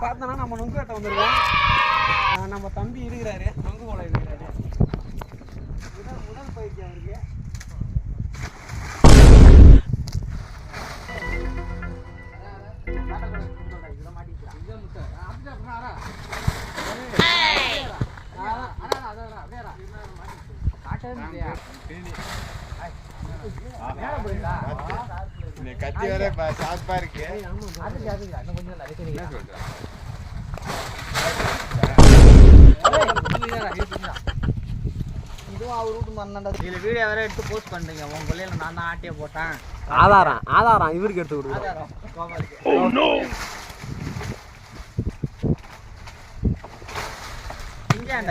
பார்த்தோன்னா நம்ம நுங்கு வெட்ட வந்திருக்கோம் நம்ம தம்பி இருக்கிறாரு நுங்கு போல இருக்கிறாரு உடல் உடல் பயிற்சி அவருக்கு இந்த கத்தி வர ஷார்ப்பா இருக்கு. வீடியோ வேற எடுத்து போஸ்ட் பண்றீங்க. உங்க கொள்ளையில நான் தான் ஆட்டிய போட்டேன். ஆதாரம் ஆதாரம் இவருக்கு எடுத்து கொடுக்குறோம்.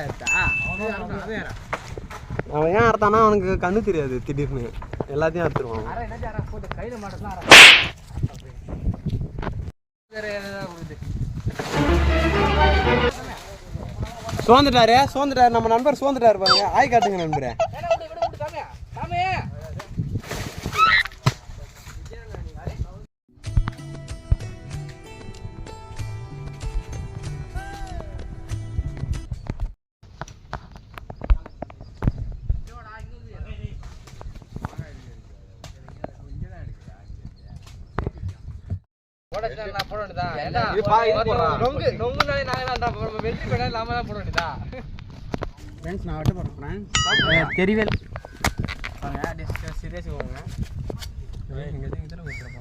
எடுத்தா அவன் ஏன் அறுத்தானா அவனுக்கு கண்ணு தெரியாது திடீர்னு. எல்லாத்தையும் விடுது சோந்துட்டாரு சோந்துட்டாரு நம்ம நண்பர் சோந்துட்டாரு பாருங்க. ஆய் காட்டுங்க நண்பரே. இது பா- இது போடுறா. நொங்கு நொங்குனாலே நாங்க தான் வெற்றி பெறா நாம தான் போட வேண்டியதா? ஃப்ரெண்ட்ஸ் நான் வெட்ட போகிறேன் ஃப்ரெண்ட்ஸ் தெரியவே சீரியஸ் போங்க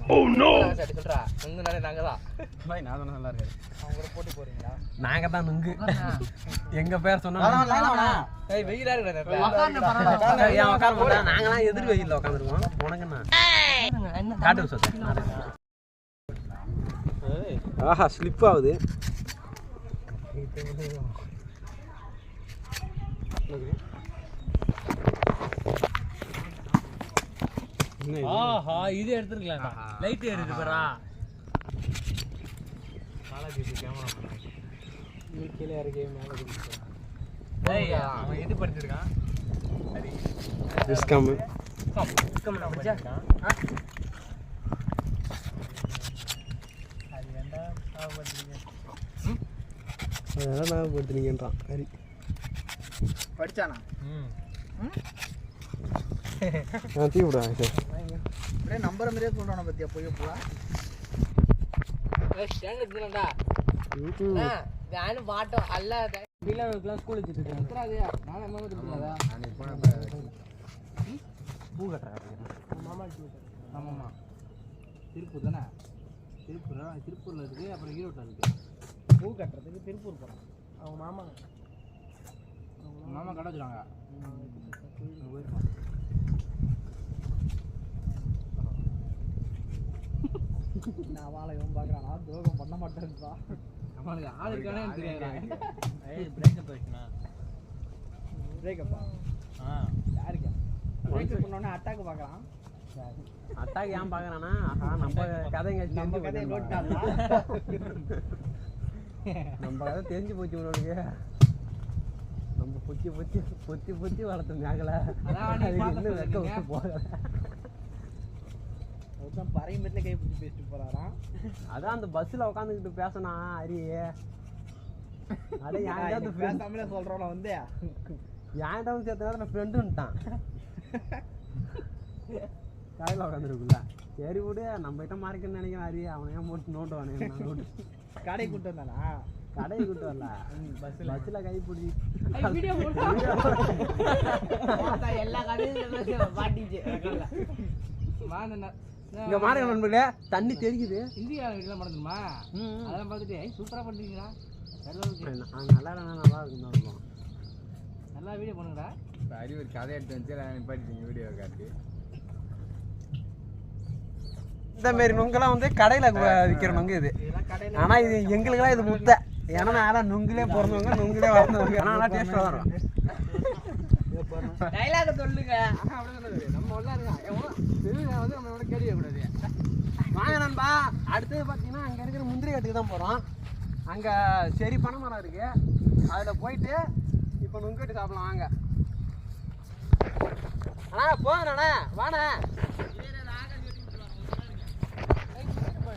ஓ நோ சரி சொல்றா? நொங்குனாலே நாங்க தான். பாய் நான் தானே நல்லா இருக்காரு அவங்க கூட போட்டி போறீங்களா? நாங்க தான் நுங்கு. எங்க பேர் சொன்னா ஏய் வெயிலா இருக்கு நாங்களாம் எதிர் வெயில்ல உட்காந்துருக்கோம். உனக்குண்ணா காட்டு சொத்த ஆஹா ஸ்லிப் ஆகுது. ஆஹா இது எடுத்துருக்கலாம் லைட் எடுத்து பாரா. கீழே இறக்கி மேலே அவன் எது படிச்சிருக்கான் டிஸ்காமு கம் நான் படிச்சிருக்கான் அது வேண்டா சாவப்படுறீங்க அதெல்லாம் ஞாபகப்படுத்துனீங்கன்றான். சரி. படிச்சானா? ம். நான் தீ விடுவேன் சார். அப்படியே நம்பர் மாதிரியே சொல்கிறான பத்தியா போய் போலாம் வேனு பாட்டம் அல்லாத. பிள்ளைங்களுக்குலாம் ஸ்கூல் வச்சுட்டு இருக்காங்க. நானே அம்மா கொடுத்துருக்காதா பூ கட்டுறா ஆமாம்மா. திருப்பூர் தானே? திருப்பூர் திருப்பூரில் இருக்குது அப்புறம் ஈரோட்டில் இருக்குது பூ கட்டுறதுக்கு திருப்பூர் போகிறோம் அவங்க மாமா மாமா கடை வச்சுருவாங்க போயிருக்கோம் நான் வாழை இவன் பார்க்குறானா? துரோகம் பண்ண மாட்டேன்ப்பா நம்மளுக்கு ஆளுக்கானே தெரியாது. ஏய் பிரேக்கப் ஆயிடுச்சுண்ணா. பிரேக்கப்பா ஆ? யாருக்கு பிரேக்கப் பண்ணோன்னே அட்டாக் பார்க்குறான். அட்டாக் ஏன் பார்க்கறானா ஆஹா நம்ம கதைங்க நம்ம. நோட்டாங்களா நம்ம கதை தெரிஞ்சு போச்சு உனக்கு. நம்ம பொத்தி பொத்தி பொத்தி பொத்தி வளர்த்த மேகல. இன்னும் வெக்க. விட்டு போகல. ஒருத்தன் பறையம்பட்டில் கை பிடிச்சி பேசிட்டு போறாராம். அதான் அந்த பஸ்ல உட்காந்துக்கிட்டு பேசினா ஹரி அட ஃப்ரெண்ட் பேசாமலே சொல்றோம் வந்து. என்கிட்ட வந்து சேர்த்த நேரம் ஃப்ரெண்டுன்ட்டான் கடையில் உட்காந்துருக்குல்ல சரி விடு நம்ம கிட்ட மாறிக்கன்னு நினைக்கிறேன் ஹரி அவன் ஏன் போட்டு நோட்டு வானே நோட்டு கடை கூட்டு வந்தானா? கடையை கூட்டு வரல. பஸ்ல பஸ்ல கை பிடிச்சி. வீடியோ எல்லா கதையும் மாட்டிச்சு இங்க மாறுங்க நண்பர்களே? தண்ணி தெரிக்குது இந்தியா வீட்டுல மறந்துமா அதெல்லாம் பார்த்துட்டு "ஏய், சூப்பரா பண்றீங்களா? நல்லா நல்லா இருக்கும் நல்லா வீடியோ பண்ணுங்கடா அறிவு ஒரு கதை எடுத்து வந்து நான் நிப்பாட்டிட்டீங்க வீடியோ காட்டி இந்த மாரி நுங்கெல்லாம் வந்து கடையில் விற்கிற நுங்கு இது. ஆனால் இது எங்களுக்கெல்லாம் இது முத்தை ஏன்னா நான் நுங்குலே பிறந்தவங்க நுங்குலே வளர்ந்தவங்க. ஆனால் நல்லா டேஸ்ட்டாக வரும் டைலாக சொல்லுங்க. நம்ம ஒன்றா இருக்கான் எவ்வளோ திருவிழா வந்து நம்மளோட கேள்வி கூடாது வாங்க நண்பா. அடுத்தது பார்த்தீங்கன்னா அங்கே இருக்கிற முந்திரி கட்டுக்கு தான் போகிறோம் அங்கே சரி பனை மரம் இருக்குது அதில் போயிட்டு இப்போ நுங்கட்டு சாப்பிடலாம். வாங்க. அண்ணா போங்கண்ணா. வாண்ணே. ஓய்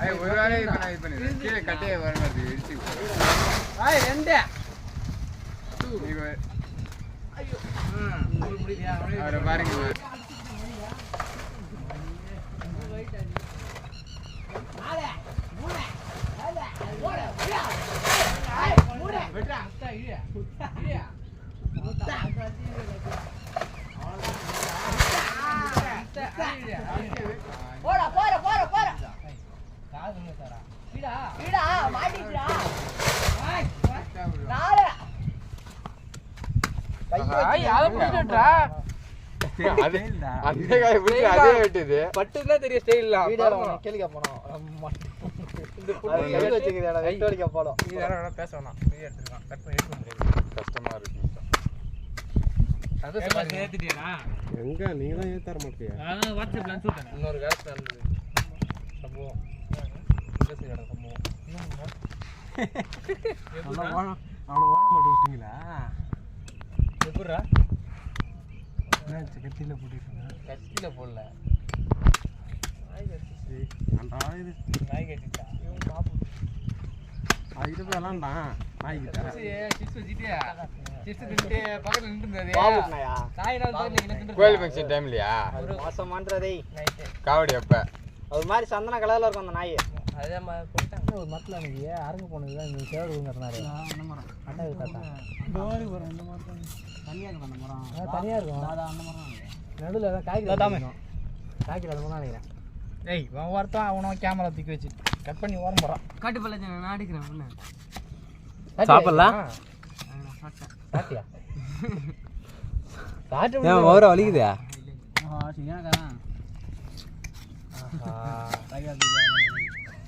ஒரு இப்ப நான் இது பண்ணிடுறேன். கீழே கட்டையை வர மாதிரி இடிச்சு ஏய் ரெண்டு. நீ வ- ம், உங்களுக்கு முடியலையா? அவனே அவரை பாருங்க பேச வேணாம். வீடியோ எடுத்துருக்கான் கட் பண்ணி எடுக்க முடியாது கஷ்டமா இருக்கு. எங்க? நீங்க தான் ஏத்தார மாட்டியா? வாட்ஸ்அப்ல அனுப்பிச்சு இன்னொரு காலத்துல இருந்தது சம்பவம். சம்பவம். அவனை ஓட மாட்டு விட்டீங்களா என்னாச்சு கத்தியில போட்டுருக்கீங்க கட்சியில போடல. நாய் கட்டிட்டா இது சிப்ஸ் வச்சுட்டியா சிப்ஸ் தின்ட்டு பக்கத்துல கோயில் ஃபங்க்ஷன் டைம்லயா மோசமான்றதே காவடி அப்ப. அது மாதிரி சந்தன கலர்ல இருக்கும் அந்த நாய். அதே மாதிரி போயிட்டாங்க ஒரு மரத்துல அன்னைக்கு அரங்க போனது இந்த சேவல் கட்டினாரு அண்ணா இது தாத்தா. தனியா இருக்கும் அந்த மரம். தனியா இருக்கும். அந்த மரம் நடுவில் ஏதாவது காய்கறி காய்கறி அது மாதிரி நினைக்கிறேன். ஏய் அவன் ஒருத்தன் அவனும் கேமரா தூக்கி வச்சு கட் பண்ணி ஓரம் போறான் காட்டு நான் அடிக்கிறேன் சாப்பிடலாம் சாப்பிட்டியா? சாப்பிட்டு ஏன் ஓர வலிக்குதா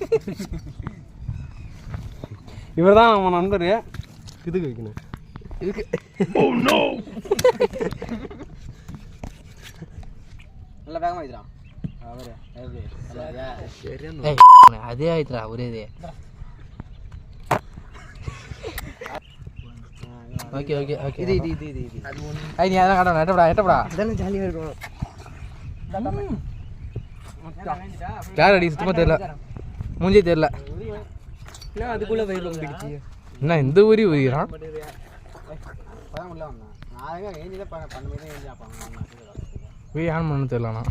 இவர் தான் அவன் நண்பர். இதுக்கு வைக்கணும். இதுக்கு. நல்ல வேகமா வைக்கிறான் அவரு அதே ஆயிடுறா ஒரே இது. Okay okay okay. இது இது இது இது இது. ஐய் நீ அதான் காட்டணும் எட்டப்படா எட்டப்படா. இதெல்லாம் ஜாலியாக இருக்கும் யார் அடி? சுத்தமாக தெரியல. மூஞ்சி தெரியல. அதுக்குள்ள வயிறு வந்துடுச்சு என்ன இந்த ஊரி ஆப்பாங்க போய் ஆன். பண்ண தெரியலண்ணா.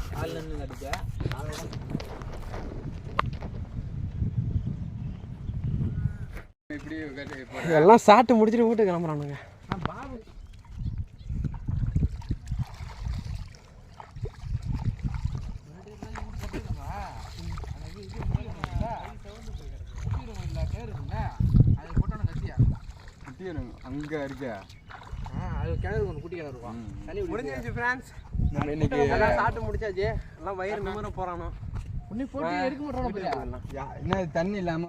எல்லாம் சாப்பிட்டு முடிச்சுட்டு வீட்டுக்கு கிளம்புறானுங்க. அங்க இருக்கா. அது கிணறு ஒன்று குட்டி கிணறு இருக்கும். தண்ணி முடிஞ்சிருச்சு ஃப்ரெண்ட்ஸ் நம்ம இன்னைக்கு எல்லாம் சாப்பிட்டு முடிச்சாச்சு. எல்லாம் வயிறு நிமிர போறானோ. உன்னை போட்டு எடுக்க மாட்டோம் யா- என்ன தண்ணி இல்லாம